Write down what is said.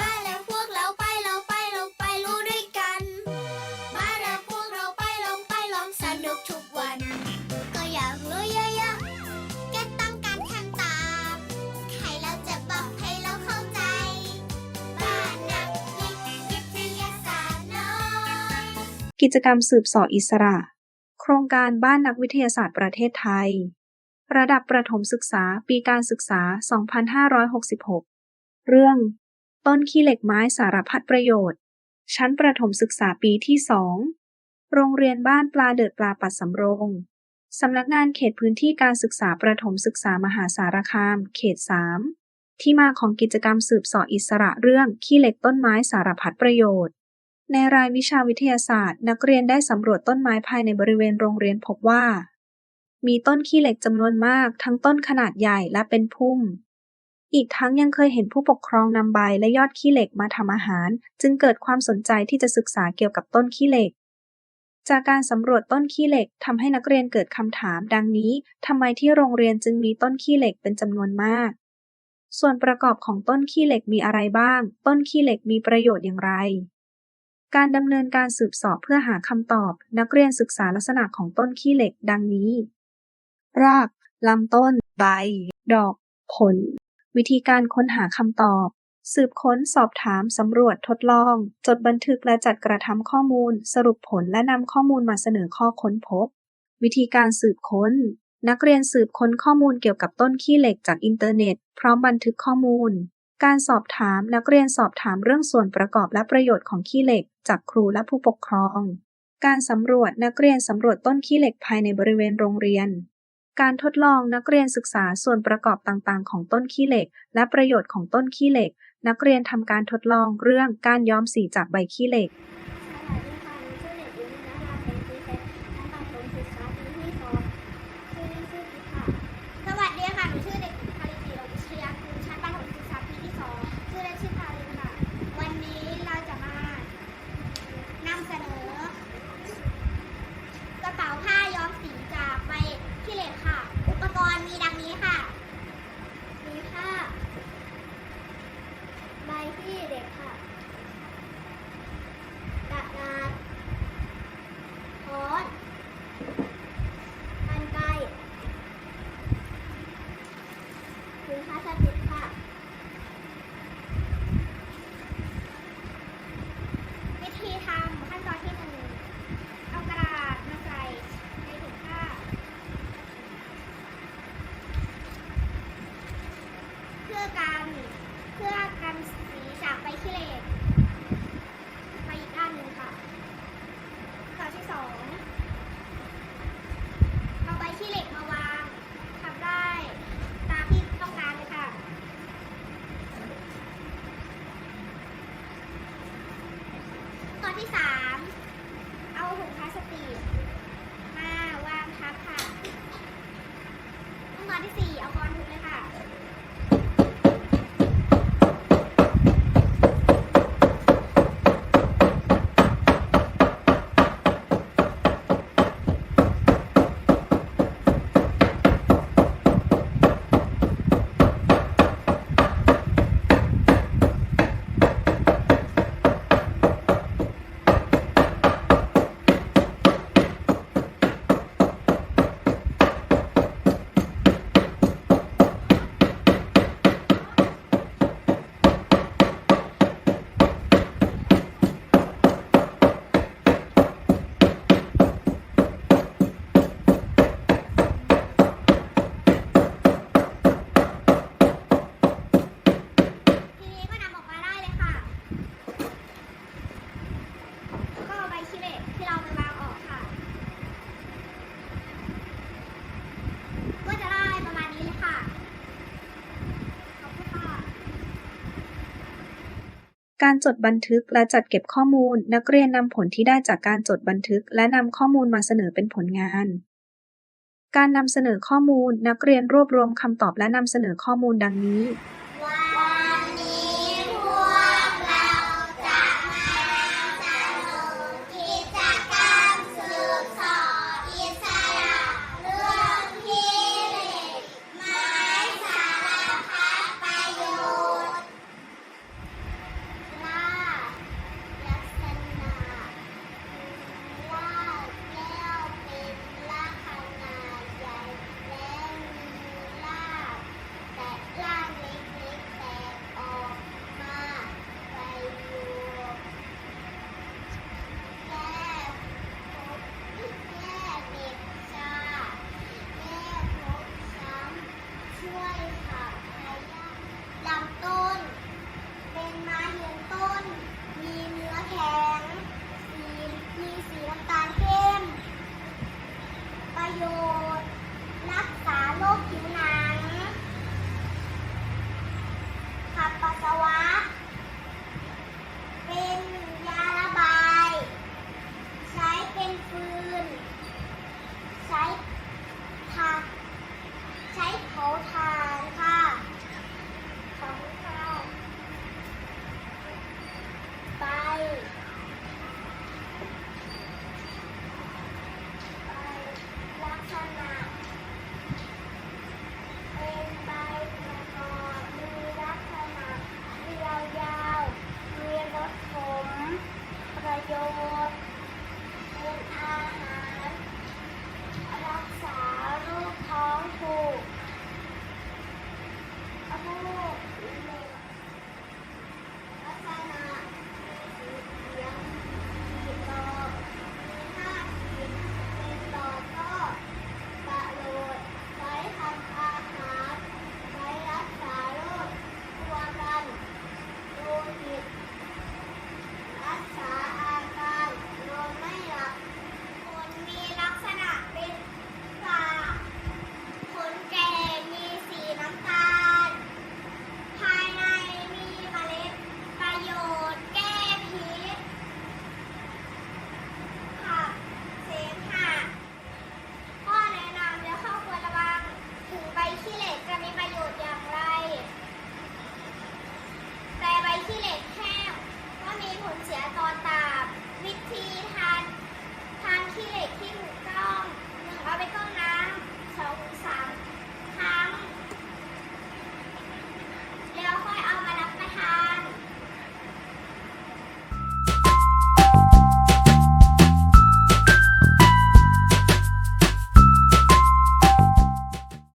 มาแล้วพวกเราไปเราไปเราไปรู้ด้วยกัน มาแล้วพวกเราไปลองไปลองสนุกทุกวัน ก็อยากรู้เยอะๆก็ต้องการคำตอบใครเราจะบอกให้เราเข้าใจ บ้านนักวิทยาศาสตร์น้อยกิจกรรมสืบสออิสระ โครงการบ้านนักวิทยาศาสตร์ประเทศไทย ระดับประถมศึกษาปีการศึกษา 2566 เรื่อง ต้นขี้เหล็กไม้สารพัดประโยชน์ ชั้นประถมศึกษาปีที่2โรงเรียนบ้านปลาเดือดปลาปัดสำโรง สำนักงานเขตพื้นที่การศึกษาประถมศึกษามหาสารคาม เขต3ที่มาของกิจกรรมสืบเสออิสระเรื่องขี้เหล็กต้นไม้สารพัดประโยชน์ ในรายวิชาวิทยาศาสตร์ นักเรียนได้สำรวจต้นไม้ภายในบริเวณโรงเรียนพบว่า มีต้นขี้เหล็กจำนวนมากทั้งต้นขนาดใหญ่และเป็นพุ่ม อีกทั้งยังเคยเห็นผู้ปกครองนำใบและยอดขี้เหล็กมาทำอาหาร จึงเกิดความสนใจที่จะศึกษาเกี่ยวกับต้นขี้เหล็ก จากการสำรวจต้นขี้เหล็กทำให้นักเรียนเกิดคำถาม ดังนี้ทำไมที่โรงเรียนจึงมีต้นขี้เหล็กเป็นจำนวนมาก ส่วนประกอบของต้นขี้เหล็กมีอะไรบ้าง ต้นขี้เหล็กมีประโยชน์อย่างไร การดำเนินการสืบสอบเพื่อหาคำตอบ นักเรียนศึกษาลักษณะของต้นขี้เหล็ก ดังนี้ รากลำต้น ใบ ดอก ผล วิธีการค้นหาคำตอบ สืบค้น สอบถาม สำรวจ ทดลอง จดบันทึกและจัดกระทำข้อมูล สรุปผลและนำข้อมูลมาเสนอข้อค้นพบ วิธีการสืบค้น นักเรียนสืบค้นข้อมูลเกี่ยวกับต้นขี้เหล็กจากอินเทอร์เน็ต พร้อมบันทึกข้อมูล การสอบถามนักเรียนสอบถามเรื่องส่วนประกอบและประโยชน์ของขี้เหล็ก จากครูและผู้ปกครอง การสำรวจนักเรียนสำรวจต้นขี้เหล็กภายในบริเวณโรงเรียน การทดลองนักเรียนศึกษาส่วนประกอบต่างๆ ของต้นขี้เหล็ก และประโยชน์ของต้นขี้เหล็ก นักเรียนทำการทดลองเรื่องการย้อมสีจากใบขี้เหล็ก การจดบันทึกและจัดเก็บข้อมูล นักเรียนนำผลที่ได้จากการจดบันทึก และนำข้อมูลมาเสนอเป็นผลงาน การนำเสนอข้อมูล นักเรียนรวบรวมคำตอบและนำเสนอข้อมูลดังนี้